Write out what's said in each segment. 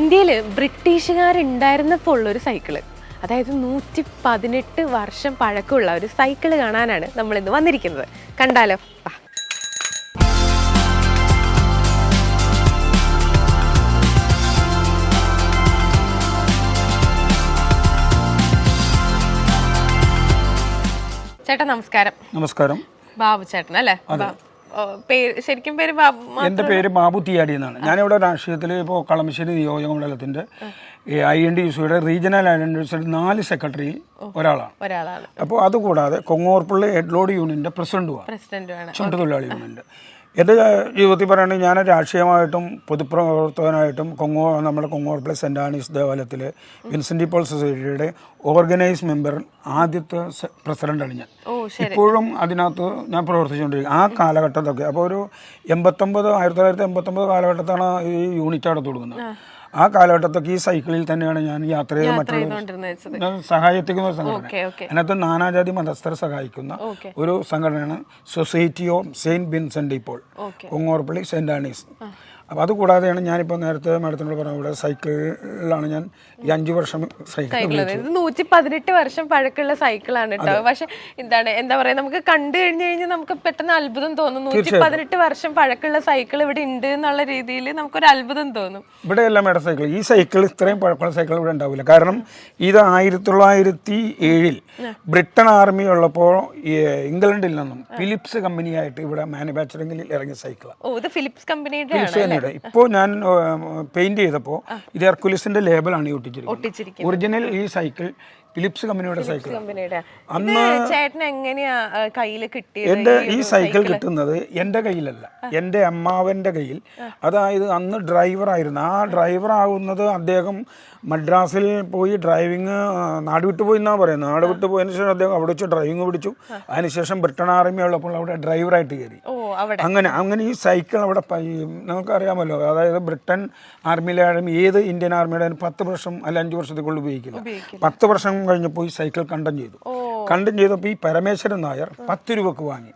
ഇന്ത്യയിൽ ബ്രിട്ടീഷുകാരുണ്ടായിരുന്നപ്പോൾ ഉള്ളൊരു സൈക്കിൾ അതായത് നൂറ്റി പതിനെട്ട് വർഷം പഴക്കമുള്ള ഒരു സൈക്കിൾ കാണാനാണ് നമ്മൾ ഇന്ന് വന്നിരിക്കുന്നത്. കണ്ടാലോ. ചേട്ടാ നമസ്കാരം. നമസ്കാരം. ബാബു ചേട്ടൻ അല്ലേ ശരിക്കും പേര് ബാബു എന്റെ പേര് ബാബു തിയാടി എന്നാണ്. ഞാനിവിടെ രാഷ്ട്രീയത്തിൽ ഇപ്പോൾ കളമശ്ശേരി നിയോജക മണ്ഡലത്തിന്റെ ഐ എൻ ഡി യുസിയുടെ റീജിയണൽ ഐഡന്റിറ്റിയുടെ നാല് സെക്രട്ടറിയിൽ ഒരാളാണ്. ഒരാളാണ്. അപ്പോൾ അതുകൂടാതെ കൊങ്ങോർപ്പള്ളി ഹെഡ്ലോഡ് യൂണിയന്റെ പ്രസിഡന്റുമാണ്. പ്രസിഡന്റുമാണ്. ചുമട്ടുതൊഴിലാളി യൂണിയന്റെ എന്റെ ജീവിതത്തിൽ പറയുകയാണെങ്കിൽ ഞാൻ രാഷ്ട്രീയമായിട്ടും പൊതുപ്രവർത്തകനായിട്ടും കൊങ്ങോ നമ്മുടെ കൊങ്ങോർ പ്ലസ് സെന്റ് ആനീസ് ദേവാലയത്തിൽ വിൻസെന്റ് പോൾ സൊസൈറ്റിയുടെ ഓർഗനൈസ് മെമ്പർ ആദ്യത്തെ പ്രസിഡന്റാണ് പ്രസിഡന്റാണ് ഞാൻ. ഇപ്പോഴും അതിനകത്ത് ഞാൻ പ്രവർത്തിച്ചുകൊണ്ടിരിക്കും ആ കാലഘട്ടത്തൊക്കെ. അപ്പോൾ ഒരു എൺപത്തൊമ്പത് ആയിരത്തി തൊള്ളായിരത്തി എൺപത്തൊമ്പത് കാലഘട്ടത്താണ് ഈ യൂണിറ്റ് അടുത്ത് തുടങ്ങുന്നത്. ആ കാലഘട്ടത്തൊക്കെ ഈ സൈക്കിളിൽ തന്നെയാണ് ഞാൻ യാത്ര ചെയ്ത് മറ്റുള്ള സഹായത്തിക്കുന്ന സഹായിക്കുന്ന ഒരു സംഘടന. അതിനകത്ത് നാനാജാതി മതസ്ഥരെ സഹായിക്കുന്ന ഒരു സംഘടനയാണ് സൊസൈറ്റി ഓഫ് സെയിന്റ് ബിൻസെന്റ് ഇപ്പോൾ. കൊങ്ങോർപ്പള്ളി സെന്റ് ആനീസ് അപ്പോൾ അതുകൂടാതെയാണ് ഞാനിപ്പോൾ നേരത്തെ മാഡത്തിനോട് പറഞ്ഞ ഇവിടെ സൈക്കിളിലാണ് ഞാൻ ഈ അഞ്ച് വർഷം സൈക്കിൾ നൂറ്റി പതിനെട്ട് വർഷം പഴക്കമുള്ള സൈക്കിളാണ് കേട്ടോ. പക്ഷെ എന്താണ് എന്താ പറയാ നമുക്ക് കണ്ടു കഴിഞ്ഞു കഴിഞ്ഞാൽ നമുക്ക് പെട്ടെന്ന് അത്ഭുതം തോന്നും. നൂറ്റി പതിനെട്ട് വർഷം പഴക്കമുള്ള സൈക്കിൾ ഇവിടെ ഉണ്ട് എന്നുള്ള രീതിയിൽ നമുക്കൊരു അത്ഭുതം തോന്നും. ഇവിടെ എല്ലാം മേഡം സൈക്കിൾ ഈ സൈക്കിൾ ഇത്രയും പഴക്കമുള്ള സൈക്കിൾ ഇവിടെ ഉണ്ടാവില്ല. കാരണം ഇത് ആയിരത്തി തൊള്ളായിരത്തി ഏഴിൽ ബ്രിട്ടൻ ആർമി ഉള്ളപ്പോൾ ഇംഗ്ലണ്ടിൽ നിന്നും ഫിലിപ്സ് കമ്പനിയായിട്ട് ഇവിടെ മാനുഫാക്ചറിംഗിൽ ഇറങ്ങിയ സൈക്കിളാണ് ഓ ഇത് ഫിലിപ്സ് കമ്പനിയുടെ ഫിലിപ്സ് ഇപ്പോൾ ഞാൻ പെയിന്റ് ചെയ്തപ്പോൾ ഇത് ഹെർക്കുലിസിന്റെ ലേബലാണ് ഈ ഒട്ടിച്ചിരിക്കുന്നത്. ഒറിജിനൽ ഈ സൈക്കിൾ ഫിലിപ്സ് കമ്പനിയുടെ സൈക്കിൾ അന്ന് ഇത് ചേട്ടന് എങ്ങനെയാ കയ്യിൽ കിട്ടിയത് എന്റെ ഈ സൈക്കിൾ കിട്ടുന്നത് എന്റെ കയ്യിലല്ല. എന്റെ അമ്മാവന്റെ കയ്യിൽ. അതായത് അന്ന് ഡ്രൈവറായിരുന്നു ആ ഡ്രൈവർ ആവുന്നത് അദ്ദേഹം മദ്രാസിൽ പോയി ഡ്രൈവിങ് നാട് വിട്ടു പോയി എന്നാണ് പറയുന്നത്. നാട് വിട്ടു പോയതിന് ശേഷം അദ്ദേഹം അവിടെ വെച്ച് ഡ്രൈവിങ് പിടിച്ചു. അതിനുശേഷം ബ്രിട്ടൻ ആർമി ഉള്ളപ്പോൾ അവിടെ ഡ്രൈവറായിട്ട് കയറി. അങ്ങനെ അങ്ങനെ ഈ സൈക്കിൾ അവിടെ നമുക്കറിയാമല്ലോ. അതായത് ബ്രിട്ടൻ ആർമിയിലായാലും ഏത് ഇന്ത്യൻ ആർമിയുടെ ആയാലും പത്ത് വർഷം അല്ല അഞ്ച് വർഷത്തേക്കുള്ളിൽ ഉപയോഗിക്കില്ല പത്ത് വർഷം കഴിഞ്ഞപ്പോൾ ഈ സൈക്കിൾ കണ്ടം ചെയ്തു. കണ്ടം ചെയ്തപ്പോൾ ഈ പരമേശ്വരൻ നായർ പത്ത് രൂപക്ക് വാങ്ങി.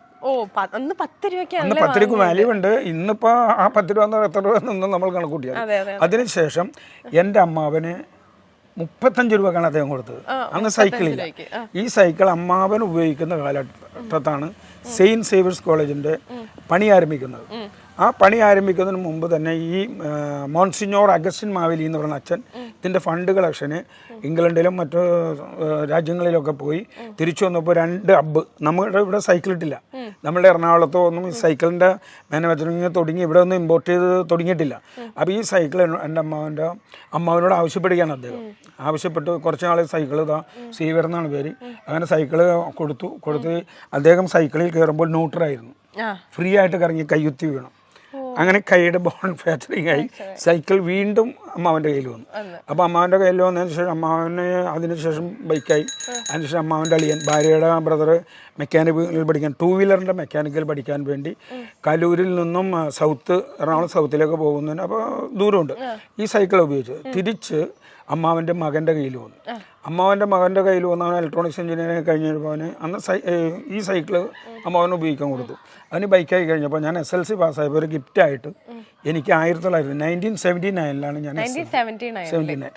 അന്ന് പത്ത് രൂപക്ക് വാല്യൂ ഉണ്ട് ഇന്നിപ്പോ ആ പത്ത് രൂപ എത്ര രൂപ നിന്ന് നമ്മൾ കണക്കൂട്ടിയത് അതെ അതെ അതിനുശേഷം എന്റെ അമ്മാവന് മുപ്പത്തഞ്ച് രൂപക്കാണ് അദ്ദേഹം കൊടുത്തത്. അന്ന് സൈക്കിളില്ല. രൂപയ്ക്ക്. ഈ സൈക്കിൾ അമ്മാവൻ ഉപയോഗിക്കുന്ന കാലഘട്ടത്താണ് സെയിന്റ് സേവേഴ്സ് കോളേജിന്റെ പണി ആരംഭിക്കുന്നത്. ആ പണി ആരംഭിക്കുന്നതിന് മുമ്പ് തന്നെ ഈ മോൺസിഞ്ഞോർ അഗസ്റ്റിൻ മാവേലി എന്ന് പറയുന്ന അച്ഛൻ ഇതിന്റെ ഫണ്ട് കളക്ഷന് ഇംഗ്ലണ്ടിലും മറ്റു രാജ്യങ്ങളിലൊക്കെ പോയി തിരിച്ചു വന്നപ്പോൾ രണ്ട് അബ്ബ് നമ്മുടെ ഇവിടെ സൈക്കിൾ ഇട്ടില്ല. നമ്മുടെ എറണാകുളത്തോ ഒന്നും ഈ സൈക്കിളിന്റെ മാനുഫാക്ചറിങ് തുടങ്ങി ഇവിടെ ഒന്നും ഇമ്പോർട്ട് ചെയ്ത് തുടങ്ങിയിട്ടില്ല. അപ്പോൾ ഈ സൈക്കിൾ എന്റെ അമ്മാവന്റെ അമ്മാവനോട് ആവശ്യപ്പെടുകയാണ് അദ്ദേഹം. ആവശ്യപ്പെട്ട് കുറച്ച് നാൾ സൈക്കിൾ ഇതാ സീവർ എന്നാണ് പേര്. അങ്ങനെ സൈക്കിൾ കൊടുത്തു കൊടുത്ത് അദ്ദേഹം സൈക്കിളിൽ കയറുമ്പോൾ ന്യൂട്രായിരുന്നു ഫ്രീ ആയിട്ട് കറങ്ങി കയ്യുത്തി വീണം. അങ്ങനെ കൈയുടെ ബോൺ ഫ്രാക്ചറിങ് ആയി. സൈക്കിൾ വീണ്ടും അമ്മാവന്റെ കയ്യിൽ വന്നു. അപ്പോൾ അമ്മാവന്റെ കയ്യിൽ വന്നതിന് ശേഷം അമ്മാവന് അതിനുശേഷം ബൈക്കായി അതിനുശേഷം അമ്മാവന്റെ അളിയൻ ഭാര്യയുടെ ബ്രദർ മെക്കാനിക്കൽ പഠിക്കാൻ ടൂ വീലറിന്റെ മെക്കാനിക്കൽ പഠിക്കാൻ വേണ്ടി കലൂരിൽ നിന്നും സൗത്ത് എറണാകുളം സൗത്തിലേക്ക് പോകുന്നതിന് അപ്പോൾ ദൂരമുണ്ട്. ഈ സൈക്കിൾ ഉപയോഗിച്ച് തിരിച്ച് അമ്മാവന്റെ മകന്റെ കയ്യിൽ വന്നു. അമ്മാവന്റെ മകന്റെ കയ്യിൽ വന്ന് അവൻ ഇലക്ട്രോണിക്സ് എഞ്ചിനീയറിംഗ് കഴിഞ്ഞപ്പോൾ അവന് അന്ന് ഈ സൈക്കിൾ അമ്മാവന് ഉപയോഗിക്കാൻ കൊടുത്തു. അവന് ബൈക്കായി കഴിഞ്ഞപ്പോൾ ഞാൻ എസ് എൽ സി പാസ്സായപ്പോൾ ഒരു ഗിഫ്റ്റായിട്ട് എനിക്ക് ആയിരത്തി തൊള്ളായിരത്തി നയന്റീൻ സെവന്റി നയനിലാണ് ഞാൻ സെവന്റി നയൻ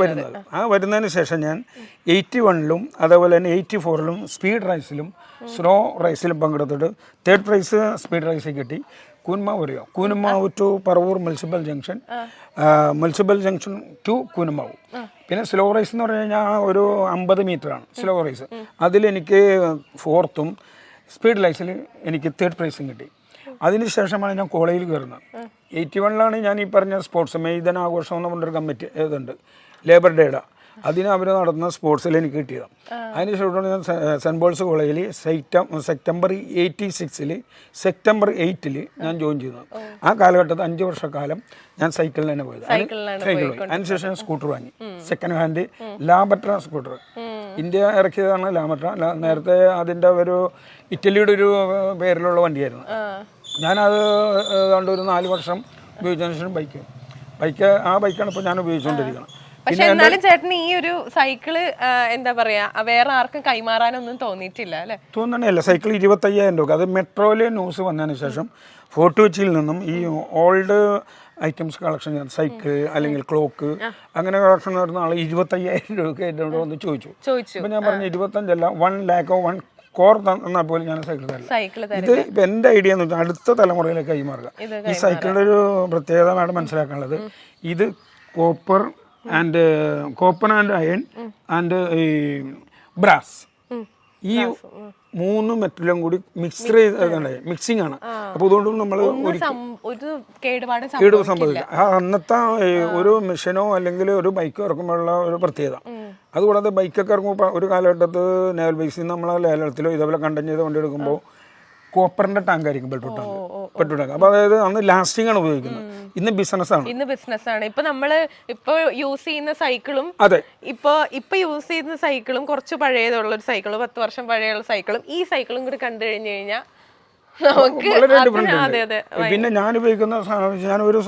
വരുന്നത്. ആ. വരുന്നതിന് ശേഷം ഞാൻ എയ്റ്റി വണ്ണിലും അതേപോലെ തന്നെ എയ്റ്റി ഫോറിലും സ്പീഡ് റൈസിലും സ്ലോ റൈസിലും പങ്കെടുത്തിട്ട് തേർഡ് പ്രൈസ് സ്പീഡ് റൈസിൽ കിട്ടി. കൂന്മാവ് അറിയോ Koonammavu to Paravur municipal junction municipal junction to Koonammavu പിന്നെ സ്ലോ റൈസ് എന്ന് പറഞ്ഞു കഴിഞ്ഞാൽ ഒരു അമ്പത് ആണ്. സ്ലോ റൈസ് അതിലെനിക്ക് ഫോർത്തും സ്പീഡ് ലൈസിൽ എനിക്ക് തേർഡ് പ്രൈസും കിട്ടി. അതിനുശേഷമാണ് ഞാൻ കോളേജിൽ കയറുന്നത്. എയ്റ്റി വണ്ണിലാണ് ഞാൻ ഈ പറഞ്ഞ സ്പോർട്സ് മെയ്തൻ ആഘോഷം എന്ന് പറഞ്ഞൊരു കമ്മിറ്റി ഇതുണ്ട്. ലേബർ ഡേയുടെ അതിന് അവർ നടത്തുന്ന സ്പോർട്സിൽ എനിക്ക് കിട്ടിയത്. അതിനുശേഷം ഞാൻ സെന്റ് പോൾസ് കോളേജിൽ സെപ്റ്റം സെപ്റ്റംബർ എയ്റ്റി സിക്സിൽ സെപ്റ്റംബർ എയ്റ്റിൽ ഞാൻ ജോയിൻ ചെയ്തത് ആ കാലഘട്ടത്തിൽ അഞ്ച് വർഷക്കാലം ഞാൻ സൈക്കിളിൽ തന്നെ പോയത്. സൈക്കിൾ പോയി. അതിനുശേഷം ഞാൻ സ്കൂട്ടർ വാങ്ങി. സെക്കൻഡ് ഹാൻഡ് ലാബട്ര സ്കൂട്ടർ. ഇന്ത്യ ഇറക്കിയതാണ് ലാബട്ര നേരത്തെ അതിന്റെ ഒരു ഇറ്റലിയുടെ ഒരു പേരിലുള്ള വണ്ടിയായിരുന്നു. ഞാനത് ഏതാണ്ട് ഒരു നാല് വർഷം ഉപയോഗിച്ചതിന് ശേഷം ബൈക്ക്. ബൈക്ക് ആ ബൈക്കാണ് ഇപ്പോൾ ഞാൻ ഉപയോഗിച്ചുകൊണ്ടിരിക്കുന്നത് പക്ഷെ എന്നാലും ചേട്ടൻ ഈ ഒരു സൈക്കിൾ എന്താ പറയാ വേറെ ആർക്കും കൈമാറാനൊന്നും തോന്നിയിട്ടില്ല അല്ലെ? തോന്നണല്ല സൈക്കിൾ ഇരുപത്തയ്യായിരം രൂപ അത് മെട്രോയിലെ ന്യൂസ് വന്നതിന് ശേഷം ഫോർട്ട് കൊച്ചിയിൽ നിന്നും ഈ ഓൾഡ് ഐറ്റംസ് കളക്ഷൻ സൈക്കിൾ അല്ലെങ്കിൽ ക്ലോക്ക് അങ്ങനെ കളക്ഷൻ നടത്തുന്ന ആൾ ഇരുപത്തയ്യായിരം രൂപയ്ക്ക് എന്നോട് വന്ന് ചോദിച്ചു. ചോദിച്ചു. അപ്പം ഞാൻ പറഞ്ഞു ഇരുപത്തഞ്ചല്ല വൺ ലാക്കോ വൺ കോർ തന്നാൽ പോലും ഞാൻ സൈക്കിൾ തരില്ല. ഇത് ഇപ്പം എന്റെ ഐഡിയ എന്ന് വെച്ചാൽ അടുത്ത തലമുറയിലേക്ക് കൈമാറുക. ഈ സൈക്കിളിന്റെ ഒരു പ്രത്യേകത മാഡം മനസ്സിലാക്കാനുള്ളത്. ഇത് copper and copper and iron and ഈ ബ്രാസ് ഈ മൂന്ന് മെറ്റലും കൂടി മിക്സ് ചെയ്ത് മിക്സിംഗ് ആണ്. അപ്പോൾ അതുകൊണ്ട് നമ്മൾ കേടുപാട് സംഭവിക്കില്ല അന്നത്തെ ഒരു മെഷീനോ അല്ലെങ്കിൽ ഒരു ബൈക്കോ ഇറക്കുമ്പോഴുള്ള ഒരു പ്രത്യേകത. അതുകൂടാതെ ബൈക്കൊക്കെ ഇറങ്ങുമ്പോൾ ഒരു കാലഘട്ടത്ത് നേവൽ ബൈക്സിൽ നമ്മളെ ലേലത്തിലോ ഇതേപോലെ കണ്ടം ചെയ്ത് വണ്ടി എടുക്കുമ്പോൾ കോപ്പറിന്റെ ടാങ്ക് ആയിരിക്കും പെട്രോൾ ടാങ്ക് പെട്രോൾ ടാങ്ക് അപ്പൊ അതായത് അന്ന് ലാസ്റ്റിംഗ് ആണ് ഉപയോഗിക്കുന്നത്. ഇന്ന് ബിസിനസ് ആണ്. ഇന്ന് ബിസിനസ് ആണ്. ഇപ്പൊ നമ്മൾ ഇപ്പൊ യൂസ് ചെയ്യുന്ന സൈക്കിളും അതെ. ഇപ്പൊ ഇപ്പൊ യൂസ് ചെയ്യുന്ന സൈക്കിളും കുറച്ച് പഴയതുള്ള ഒരു സൈക്കിളും പത്ത് വർഷം പഴയുള്ള സൈക്കിളും ഈ സൈക്കിളും കൂടി കണ്ടു കഴിഞ്ഞു കഴിഞ്ഞാൽ അതെ അതെ പിന്നെ ഞാൻ ഉപയോഗിക്കുന്ന ഞാൻ ഒരു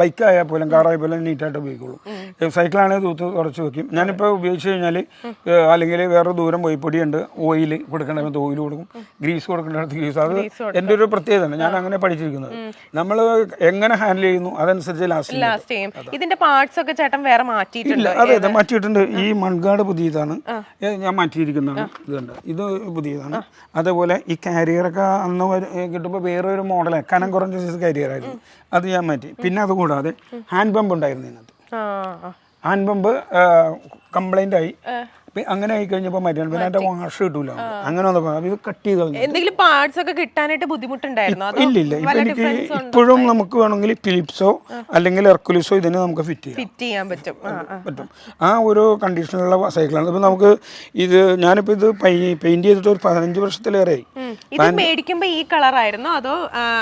ബൈക്കായാൽ പോലും കാറായാൽ പോലും നീറ്റായിട്ട് ഉപയോഗിക്കുള്ളൂ. സൈക്കിളാണെങ്കിൽ തൂത്ത് കുറച്ച് വെക്കും. ഞാനിപ്പോൾ ഉപയോഗിച്ച് കഴിഞ്ഞാൽ അല്ലെങ്കിൽ വേറെ ദൂരം പോയി പൊടിയുണ്ട് ഓയിൽ കൊടുക്കേണ്ടത് ഓയിൽ കൊടുക്കും ഗ്രീസ് കൊടുക്കേണ്ടത് ഗ്രീസ്. അത് എന്റെ ഒരു പ്രത്യേകതയാണ്. ഞാൻ അങ്ങനെ പഠിച്ചിരിക്കുന്നത്. നമ്മൾ എങ്ങനെ ഹാൻഡിൽ ചെയ്യുന്നു അതനുസരിച്ച് ലാസ്റ്റ് ചെയ്യും. ഇതിന്റെ പാർട്സ് ഒക്കെ ചേട്ടൻ വേറെ മാറ്റിയിട്ടുണ്ട് അതെ അതെ മാറ്റിയിട്ടുണ്ട്. ഈ മൺകാട് പുതിയതാണ്. ഞാൻ മാറ്റിയിരിക്കുന്നതാണ്. ഇതുണ്ട് ഇത് പുതിയതാണ്. അതേപോലെ ഈ കാരിയറൊക്കെ അന്ന് കിട്ടുമ്പോൾ വേറൊരു മോഡലാണ് കനം കുറഞ്ഞ സൈസ് കാരിയറായിരുന്നു അത് ഞാൻ മാറ്റി. പിന്നെ അതുകൂടാതെ ഹാൻഡ് പമ്പ് ഉണ്ടായിരുന്നു ഇതിനകത്ത്. ഹാൻഡ് പമ്പ് കംപ്ലൈന്റ് ആയി. അങ്ങനെ ആയി കഴിഞ്ഞപ്പോൾ മരുന്ന് പിന്നെ എന്റെ വാഷ് കിട്ടൂല. അങ്ങനെ വന്നപ്പോൾ കട്ട് ചെയ്ത് എന്തെങ്കിലും പാർട്സ് ഒക്കെ കിട്ടാനായിട്ട് ബുദ്ധിമുട്ടുണ്ടായിരുന്നോ? ഇല്ല ഇല്ല. ഇപ്പൊ എനിക്ക് ഇപ്പോഴും നമുക്ക് വേണമെങ്കിൽ ഫിലിപ്സോ അല്ലെങ്കിൽ എർക്കുലിസോ ഇതിനെ നമുക്ക് ഫിറ്റ് ചെയ്യാം. ഫിറ്റ് ചെയ്യാൻ പറ്റും. പറ്റും. ആ ഒരു കണ്ടീഷനിലുള്ള സൈക്കിളാണ് ഇപ്പൊ നമുക്ക് ഇത് ഞാനിപ്പോ ഇത് പെയിന്റ് ചെയ്തിട്ട് ഒരു പതിനഞ്ച് വർഷത്തിലേറെ ഇത് മേടിക്കുമ്പോ ഈ കളർ ആയിരുന്നോ? അതോ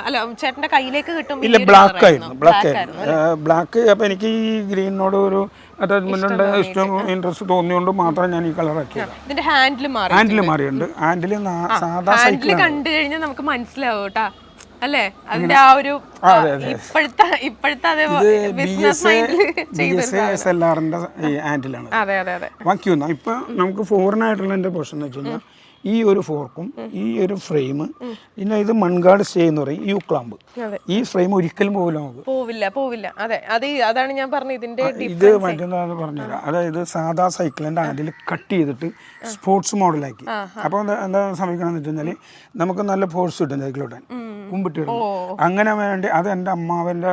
അല്ല ചേട്ടന്റെ കയ്യിലേക്ക് കിട്ടും ഇല്ല ബ്ലാക്ക് ആയിരുന്നു? ബ്ലാക്ക് ആയിരുന്നു. ബ്ലാക്ക് അപ്പൊ എനിക്ക് ഈ ഗ്രീനോട് ഒരു അറ്റാച്ച്മെന്റ് ഉണ്ട് ഇഷ്ടം ഇൻട്രസ്റ്റ് തോന്നിയോണ്ട് മാത്രം ഞാൻ ഈ കളറാക്കിയത് ഇതിന്റെ ഹാൻഡിൽ മാറി ഹാൻഡിൽ സാധാ ഹാൻഡിൽ കണ്ടു കഴിഞ്ഞാൽ നമുക്ക് മനസ്സിലാവും കേട്ടാ. അല്ലേ? അതിന്റെ ആ ഒരു ഇപ്പോഴത്തെ ഇപ്പോഴത്തെ അതേ ബിസിനസ് ഹാൻഡിലാണ് ഇപ്പം നമുക്ക് ഫോറിനായിട്ടുള്ള എന്റെ പ്രശ്നം എന്ന് വെച്ച് കഴിഞ്ഞാൽ ഈ ഒരു ഫോർക്കും ഈ ഒരു ഫ്രെയിം പിന്നെ ഇത് മൺകാട് സ്റ്റേ എന്ന് പറയും യു ക്ലാമ്പ് ഈ ഫ്രെയിം ഒരിക്കലും പോകില്ല നമുക്ക്. പോവില്ല പോവില്ല. അതെ അത് അതാണ് ഞാൻ പറഞ്ഞത്. ഇതിന്റെ ഇത് മറ്റൊന്നാന്ന് പറഞ്ഞുതരാം. അതായത് സാധാ സൈക്കിളിന്റെ അതിൽ കട്ട് ചെയ്തിട്ട് സ്പോർട്സ് മോഡലാക്കി. അപ്പോൾ എന്താ സംഭവിക്കണമെന്ന് വെച്ച് കഴിഞ്ഞാൽ നമുക്ക് നല്ല ഫോഴ്സ് കിട്ടും സൈക്കിളോട്ടാൻ കുമ്പിട്ട് അങ്ങനെ വേണ്ടി അത് എന്റെ അമ്മാവന്റെ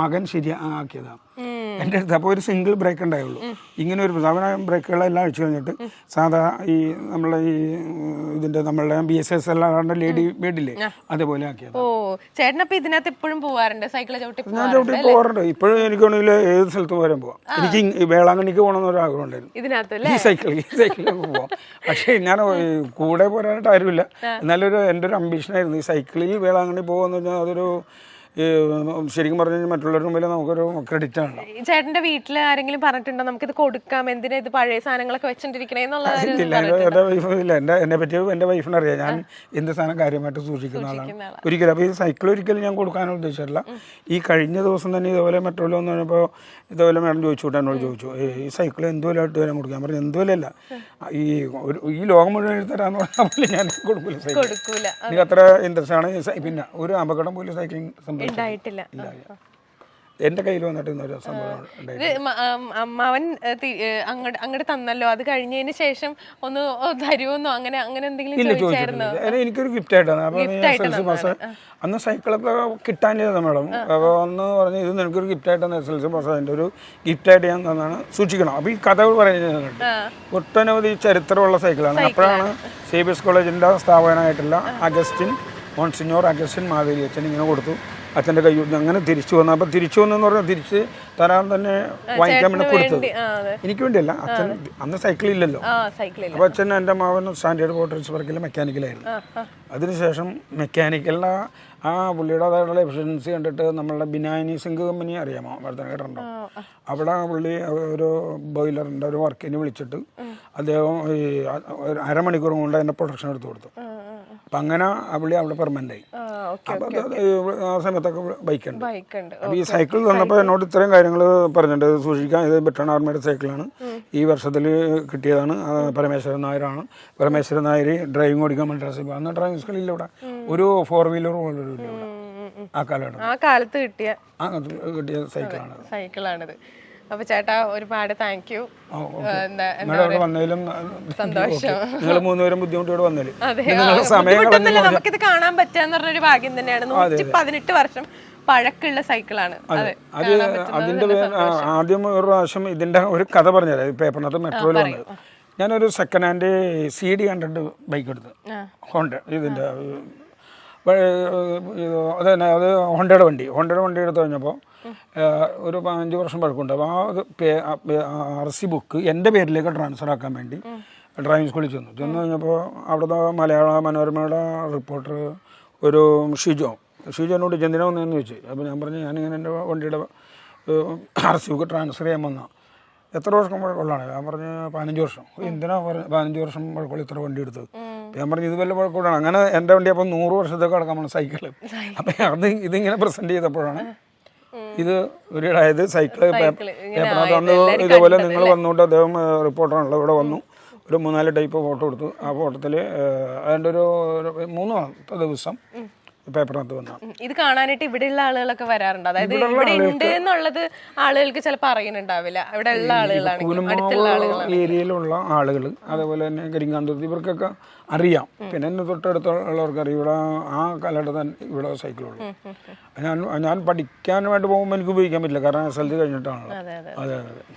മകൻ ശരിയാക്കിയതാണ് എന്റെ അടുത്ത് അപ്പോൾ ഒരു സിംഗിൾ ബ്രേക്ക് ഉണ്ടായുള്ളൂ. ഇങ്ങനെ ഒരു സാധാരണ ബ്രേക്കുകളെല്ലാം അഴിച്ചു കഴിഞ്ഞിട്ട് സാധാ ഈ നമ്മളെ ഈ ഇതിന്റെ നമ്മളുടെ ബി എസ് എസ് എല്ലാണ്ട് ലേഡി ബേഡില്ലേ അതേപോലെ ആക്കിയത് ഓ ചേട്ടനപ്പൊ ഇതിനകത്ത് എപ്പോഴും പോവാറുണ്ട്? സൈക്കിൾ ചവിട്ടി ഞാൻ ചവിട്ടി പോകാറുണ്ട് ഇപ്പോഴും എനിക്ക് വേണമെങ്കിൽ ഏത് സ്ഥലത്ത് വരെ പോവാം. എനിക്ക് വേളാങ്കണ്ണിക്ക് പോകണമെന്ന് ഒരു ആഗ്രഹം ഉണ്ടായിരുന്നു ഈ സൈക്കിൾ ഈ സൈക്കിളിലൊക്കെ പോവാം. പക്ഷേ ഞാൻ കൂടെ പോരാനായിട്ട് ആരുമില്ല. എന്നാലൊരു എന്റെ ഒരു അംബീഷനായിരുന്നു ഈ സൈക്കിളിൽ വേളാങ്കണ്ണി പോകുമെന്ന് പറഞ്ഞാൽ അതൊരു ഈ, ശരിക്കും പറഞ്ഞു കഴിഞ്ഞാൽ മറ്റുള്ളവരുടെ മുമ്പിൽ നമുക്കൊരു ക്രെഡിറ്റ് ആണ് ചേട്ടന്റെ വീട്ടിൽ ആരെങ്കിലും പറഞ്ഞിട്ടുണ്ടോ? ഇത് കൊടുക്കാം എന്തിനാ ഇത് പഴയ സാധനങ്ങളൊക്കെ വെച്ചോണ്ടിരിക്കണേ എന്റെ വൈഫ് ഇല്ല എന്റെ എന്നെ പറ്റി എന്റെ വൈഫിന് അറിയാം. ഞാൻ എന്ത് സാധനം കാര്യമായിട്ട് സൂക്ഷിക്കുന്ന ആളാണ്. ആളാ. ഒരിക്കലും അപ്പോൾ ഈ സൈക്കിൾ ഒരിക്കലും ഞാൻ കൊടുക്കാൻ ഉദ്ദേശിച്ചിട്ടില്ല. ഈ കഴിഞ്ഞ ദിവസം തന്നെ ഇതുപോലെ മെട്രോയിൽ വന്നു കഴിഞ്ഞപ്പോൾ ഇതുപോലെ മേഡം ചോദിച്ചു എന്നോട് ചോദിച്ചു. ഈ സൈക്കിൾ എന്തുപോലെ ആയിട്ട് വരാൻ കൊടുക്കാൻ പറഞ്ഞു എന്തുപോലല്ല ഈ ഒരു ഈ ലോകം മുഴുവൻ എഴുതരാന്ന് പറഞ്ഞാൽ ഞാൻ കൊടുക്കില്ല സൈക്കിൾ എനിക്ക് അത്ര ഇൻട്രസ്റ്റ് ആണ്. പിന്നെ ഒരു അപകടം പോലും സൈക്ലിംഗ് സംഭവിച്ചു ഉണ്ടായിട്ടില്ല. എന്റെ കയ്യിൽ വന്നിട്ട് ഒരു സംഭവം ഇത് അമ്മാവൻ അങ്ങോട്ട് അങ്ങോട്ട് തന്നല്ലോ. അത് കഴിഞ്ഞതിന് ശേഷം ഒന്ന് തരുമോന്നോ അങ്ങനെ അങ്ങനെ എന്തെങ്കിലും ഇല്ല ചോദിച്ചായിരുന്നോ? ചോദിച്ചിട്ടില്ല. അത് എനിക്കൊരു ഗിഫ്റ്റ് ആയിട്ടാണ്. അപ്പോൾ എസ് എൽ സി പാസ് അന്ന് സൈക്കിളൊക്കെ കിട്ടാനില്ല മാഡം. അപ്പോൾ ഒന്ന് പറഞ്ഞ് ഇത് നിനക്കൊരു ഗിഫ്റ്റ് ആയിട്ടാണ് എസ് എൽ സി പാസ് അതിന്റെ ഒരു ഗിഫ്റ്റ് ആയിട്ട് ഞാൻ തന്നാണ്. സൂക്ഷിക്കണം. അപ്പോൾ ഈ കഥകൾ പറയുന്നുണ്ട് ഒട്ടനവധി ചരിത്രമുള്ള സൈക്കിളാണ്. അപ്പോഴാണ് സി ബി എസ് കോളേജിന്റെ സ്ഥാപകനായിട്ടുള്ള അഗസ്റ്റിൻ മോൺസിഞ്ഞോർ അഗസ്റ്റിൻ മാവേലി അച്ഛൻ ഇങ്ങനെ കൊടുത്തു. അച്ഛന്റെ കൈ അങ്ങനെ തിരിച്ചു വന്നു. അപ്പം തിരിച്ചു വന്നെന്ന് പറഞ്ഞാൽ തിരിച്ച് തരാൻ തന്നെ വാങ്ങിക്കാൻ വേണ്ടി കൊടുത്തത്. എനിക്ക് വേണ്ടിയല്ല അച്ഛൻ അന്ന് സൈക്കിൾ ഇല്ലല്ലോ. അപ്പോൾ അച്ഛൻ എന്റെ മാവൻ സ്റ്റാൻഡേർഡ് പോർട്ടൽസ് വർക്കിലെ മെക്കാനിക്കലായിരുന്നു അതിനുശേഷം മെക്കാനിക്കലിന്റെ ആ പുള്ളിയുടെ അതായിട്ടുള്ള എഫിഷ്യൻസി കണ്ടിട്ട് നമ്മളുടെ ബിനാനി സിംഗ് കമ്പനി അറിയാമോ? വർദ്ധന കേട്ടിട്ടുണ്ടോ? അവിടെ പുള്ളി ഒരു ബോയിലറിന്റെ ഒരു വർക്കിന് വിളിച്ചിട്ട് അദ്ദേഹം ഈ അരമണിക്കൂർ കൊണ്ട് എന്റെ പ്രൊഡക്ഷൻ എടുത്ത് കൊടുത്തു. അപ്പം അങ്ങനെ അവിടെ അവിടെ പെർമനന്റ് ആയി. ആ സമയത്തൊക്കെ ബൈക്ക് ഉണ്ട് ഉണ്ട് ഈ സൈക്കിൾ തന്നപ്പോൾ എന്നോട് ഇത്രയും കാര്യങ്ങൾ പറഞ്ഞിട്ടുണ്ട്. സൂക്ഷിക്കാൻ ഇത് ബ്രിട്ടൺ ആർമിയുടെ സൈക്കിളാണ് ഈ വർഷത്തിൽ കിട്ടിയതാണ്. പരമേശ്വരൻ നായരാണ്. പരമേശ്വരൻ നായർ ഡ്രൈവിംഗ് ഓടിക്കാൻ മദ്രാസിൽ അന്ന് ഡ്രൈവിംഗ് സ്കൂളില്ല ഇവിടെ. ഒരു ഫോർ വീലർ പോലും ഇല്ല ഇവിടെ. ആ കാലഘട്ടം. ആ കാലത്ത് കിട്ടിയ ആ കിട്ടിയ സൈക്കിളാണ് സൈക്കിളാണിത് അപ്പൊ ചേട്ടാ ഒരുപാട് താങ്ക് യു വന്നതിലും സന്തോഷം. നിങ്ങൾ മൂന്നുപേരും ബുദ്ധിമുട്ടോട് വന്നതിൽ നമുക്കിത് കാണാൻ പറ്റാന്ന് പറഞ്ഞൊരു ഭാഗ്യം തന്നെയാണ്. നൂറ്റി പതിനെട്ട് വർഷം പഴക്കുള്ള സൈക്കിളാണ് അതെ അത് അതിന്റെ ആദ്യം ഒരു പ്രാവശ്യം ഇതിന്റെ ഒരു കഥ പറഞ്ഞുതരാം. ഈ പേപ്പറിനകത്ത് മെട്രോയിൽ വന്നത്. ഞാനൊരു second hand C D hundred bike എടുത്ത്. ഹോണ്ട ഇതിന്റെ അത് തന്നെ അത് ഹോണ്ടയുടെ വണ്ടി. ഹോണ്ടയുടെ വണ്ടി എടുത്ത് കഴിഞ്ഞപ്പോൾ ഒരു അഞ്ച് വർഷം പഴക്കമുണ്ട്. അപ്പോൾ ആ അത് ആർ സി ബുക്ക് എന്റെ പേരിലേക്ക് ട്രാൻസ്ഫർ ആക്കാൻ വേണ്ടി ഡ്രൈവിംഗ് സ്കൂളിൽ ചെന്നു. ചെന്ന് കഴിഞ്ഞപ്പോൾ അവിടുത്തെ മലയാള മനോരമയുടെ റിപ്പോർട്ടർ ഒരു ഷിജോ. ഷിജോനോട് എന്തിനാ വന്നതെന്ന് ചോദിച്ചു. അപ്പോൾ ഞാൻ പറഞ്ഞു ഞാനിങ്ങനെ എന്റെ വണ്ടിയുടെ ആർ സി ബുക്ക് ട്രാൻസ്ഫർ ചെയ്യാൻ വന്നാൽ എത്ര വർഷം പഴക്കമുള്ളതാണ്? ഞാൻ പറഞ്ഞു പതിനഞ്ച് വർഷം. എന്തിനാ പറഞ്ഞു പതിനഞ്ച് വർഷം പഴക്കമുള്ള ഇത്ര വണ്ടി എടുത്തത്? ഞാൻ പറഞ്ഞു ഇത് വല്ല പഴക്കമുള്ളതാണ് അങ്ങനെ എന്റെ വണ്ടി അപ്പോൾ നൂറ് വർഷത്തേക്ക് അടക്കാൻ പോണ സൈക്കിൾ അപ്പം അത് ഇതിങ്ങനെ പ്രസന്റ് ചെയ്തപ്പോഴാണ് ഇത് ഒരു അതായത് സൈക്കിൾ പേപ്പറിനകത്ത് അന്ന് ഇതേപോലെ നിങ്ങൾ വന്നുകൊണ്ട് അദ്ദേഹം റിപ്പോർട്ടറാണല്ലോ ഇവിടെ വന്നു. ഒരു മൂന്നാൽ ടൈപ്പ് ഫോട്ടോ എടുത്തു. ആ ഫോട്ടോത്തിൽ അതിന്റെ ഒരു മൂന്ന് ദിവസം പേപ്പറിനകത്ത് ഇത് കാണാനായിട്ട് ഇവിടെയുള്ള ആളുകളൊക്കെ വരാറുണ്ട്. അതായത് ഇവിടെ ഉണ്ട് എന്നുള്ളത് ആളുകൾക്ക് ചിലപ്പോൾ അറിയുന്നുണ്ടാവില്ല. ഇവിടെ ഉള്ള ആളുകളാണ് ഏരിയയിലുള്ള ആളുകൾ അതേപോലെ തന്നെ കരിങ്കാന്തത്ത് ഇവർക്കൊക്കെ അറിയാം. പിന്നെ എന്നെ തൊട്ടടുത്തുള്ളവർക്ക് അറിയാം. ഇവിടെ ആ കാലഘട്ടത്തിൽ ഇവിടെ സൈക്കിളുള്ളൂ ഞാൻ ഞാൻ പഠിക്കാൻ വേണ്ടി പോകുമ്പോൾ എനിക്ക് ഉപയോഗിക്കാൻ പറ്റില്ല. കാരണം എസ് എൽ സി കഴിഞ്ഞിട്ടാണല്ലോ അതെ അതെ.